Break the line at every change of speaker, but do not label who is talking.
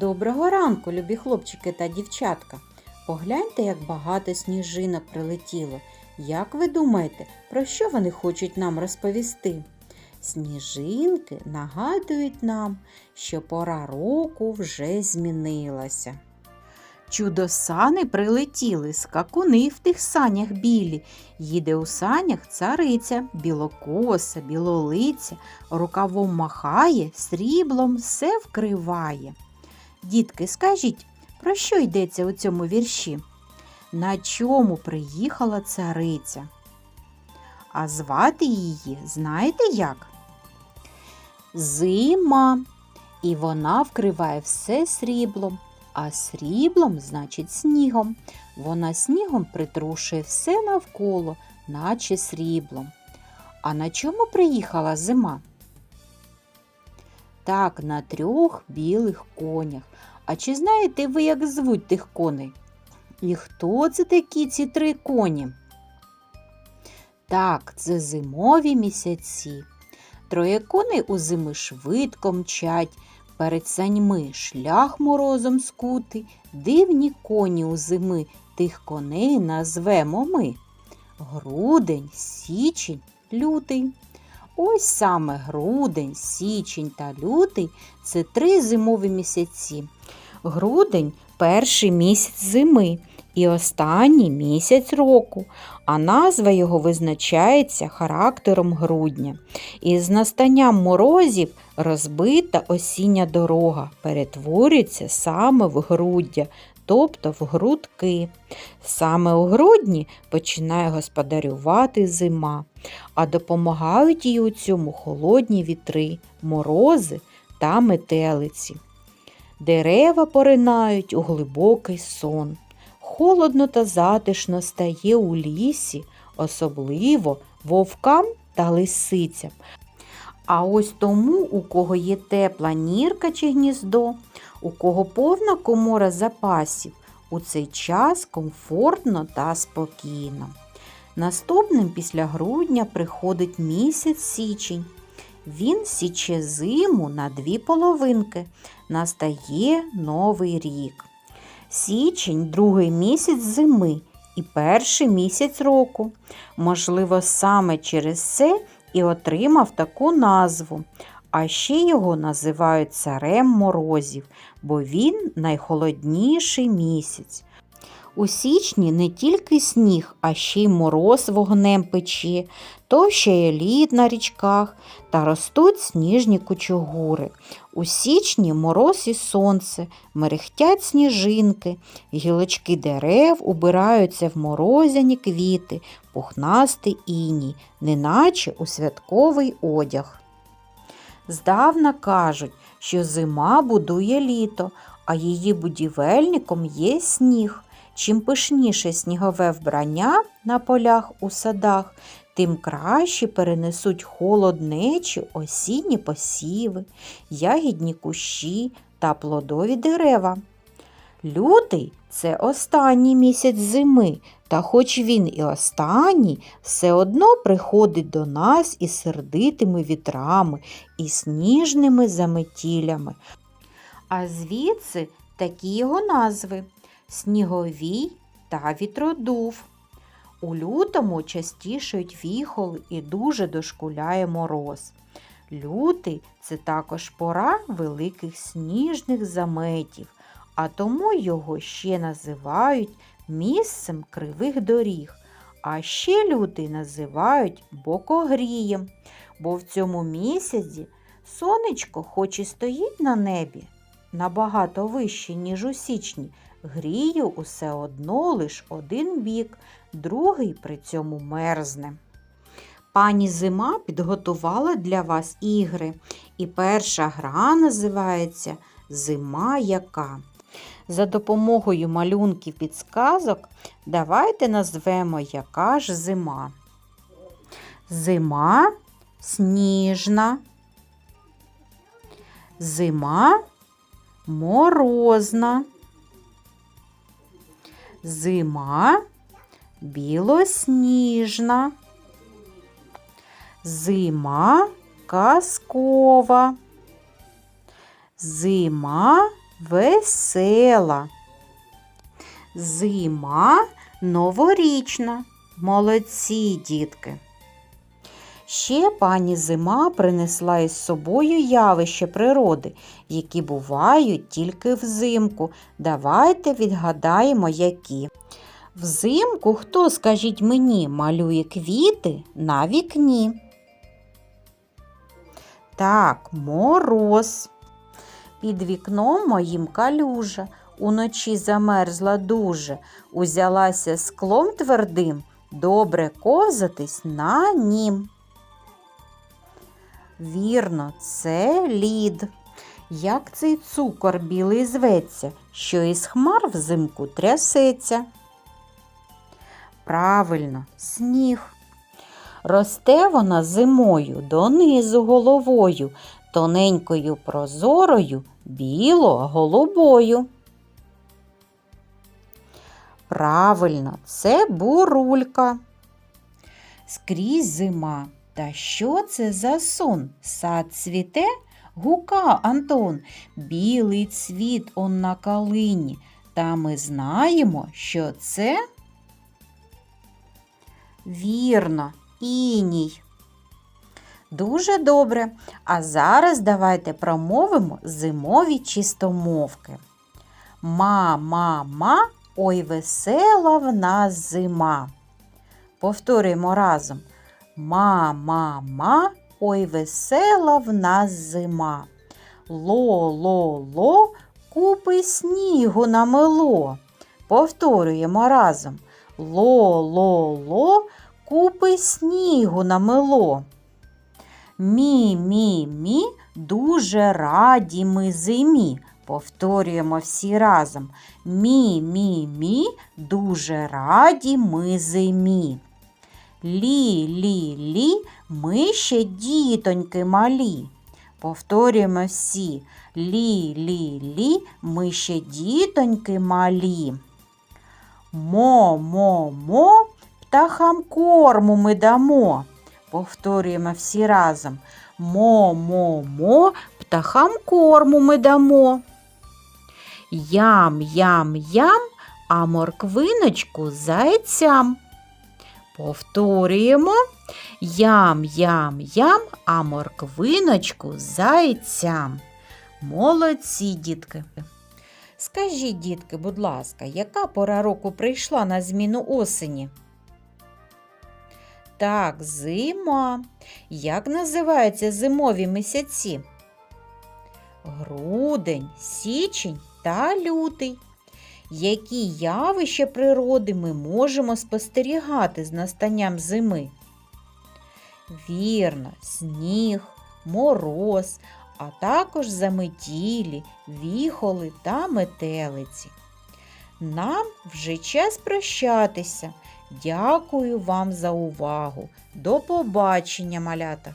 Доброго ранку, любі хлопчики та дівчатка. Погляньте, як багато сніжинок прилетіло. Як ви думаєте, про що вони хочуть нам розповісти? Сніжинки нагадують нам, що пора року вже змінилася. Чудо-сани прилетіли, скакуни в тих санях білі. Їде у санях цариця, білокоса, білолиця, рукавом махає, сріблом все вкриває. Дітки, скажіть, про що йдеться у цьому вірші? На чому приїхала цариця? А звати її знаєте як? Зима. І вона вкриває все сріблом, а сріблом значить снігом. Вона снігом притрушує все навколо, наче сріблом. А на чому приїхала зима? Так, на трьох білих конях. А чи знаєте ви, як звуть тих коней? І хто це такі ці три коні? Так, це зимові місяці. Троє коней у зими швидко мчать, перед саньми шлях морозом скутий, дивні коні у зими, тих коней назвемо ми. Грудень, січень, лютий. Ось саме грудень, січень та лютий це три зимові місяці. Грудень перший місяць зими і останній місяць року, а назва його визначається характером грудня. І з настанням морозів розбита осіння дорога перетворюється саме в груддя, тобто в грудки. Саме у грудні починає господарювати зима, а допомагають їй у цьому холодні вітри, морози та метелиці. Дерева поринають у глибокий сон. Холодно та затишно стає у лісі, особливо вовкам та лисицям. А ось тому, у кого є тепла нірка чи гніздо, у кого повна комора запасів, у цей час комфортно та спокійно. Наступним після грудня приходить місяць січень. Він січе зиму на дві половинки. Настає новий рік. Січень другий місяць зими і перший місяць року. Можливо, саме через це і отримав таку назву. А ще його називають царем морозів, бо він найхолодніший місяць. У січні не тільки сніг, а ще й мороз вогнем пече, то ще й лід на річках та ростуть сніжні кучугури. У січні мороз і сонце, мерехтять сніжинки, гілочки дерев убираються в морозяні квіти, пухнастий іній, неначе у святковий одяг. Здавна кажуть, що зима будує літо, а її будівельником є сніг. Чим пишніше снігове вбрання на полях у садах, тим краще перенесуть холоднечі осінні посіви, ягідні кущі та плодові дерева. Лютий це останній місяць зими, та хоч він і останній, все одно приходить до нас із сердитими вітрами і сніжними заметілями. А звідси такі його назви сніговій та вітродув. У лютому частішають віхоли і дуже дошкуляє мороз. Лютий це також пора великих сніжних заметів, а тому його ще називають місцем кривих доріг. А ще лютий називають бокогрієм, бо в цьому місяці сонечко, хоч і стоїть на небі, набагато вище, ніж у січні, гріє усе одно лиш один бік, другий при цьому мерзне. Пані Зима підготувала для вас ігри, і перша гра називається Зима яка. За допомогою малюнків підсказок давайте назвемо яка ж зима. Зима сніжна. Зима морозна. Зима білосніжна. Зима казкова. Зима весела. Зима новорічна. Молодці, дітки. Ще пані зима принесла із собою явища природи, які бувають тільки взимку. Давайте відгадаємо, які. Взимку хто, скажіть мені, малює квіти на вікні? Так, мороз. Під вікном моїм калюжа, уночі замерзла дуже, узялася склом твердим, добре козатись на нім. Вірно, це лід. Як цей цукор білий зветься, що із хмар взимку трясеться? Правильно, сніг. Росте вона зимою донизу головою, тоненькою прозорою, біло-голубою. Правильно, це бурулька. Скрізь зима. Та що це за сон? Сад цвіте? Гука, Антон, білий цвіт он на калині. Та ми знаємо, що це вірно, іній. Дуже добре. А зараз давайте промовимо зимові чистомовки. Ма-ма-ма, ой весела в нас зима. Повторюємо разом. Ма-ма-ма, ой весела в нас зима. Ло-ло-ло, купи снігу намело. Повторюємо разом. Ло-ло-ло, купи снігу намело. Мі-мі-мі, дуже раді ми зимі. Повторюємо всі разом. Мі-мі-мі, дуже раді ми зимі. Лі-лі-лі, ми ще дітоньки малі. Повторюємо всі. Лі-лі-лі, ми ще дітоньки малі. Мо-мо-мо, птахам корму ми дамо. Повторюємо всі разом. Мо-мо-мо, птахам корму ми дамо. Ям-ям-ям, а морквиночку зайцям. Повторюємо. Ям-ям-ям, а морквиночку зайцям. Молодці, дітки. Скажіть, дітки, будь ласка, яка пора року прийшла на зміну осені? Так, зима. Як називаються зимові місяці? Грудень, січень та лютий. Які явища природи ми можемо спостерігати з настанням зими? Вірно, сніг, мороз, а також заметілі, віхоли та метелиці. Нам вже час прощатися. Дякую вам за увагу. До побачення, малята!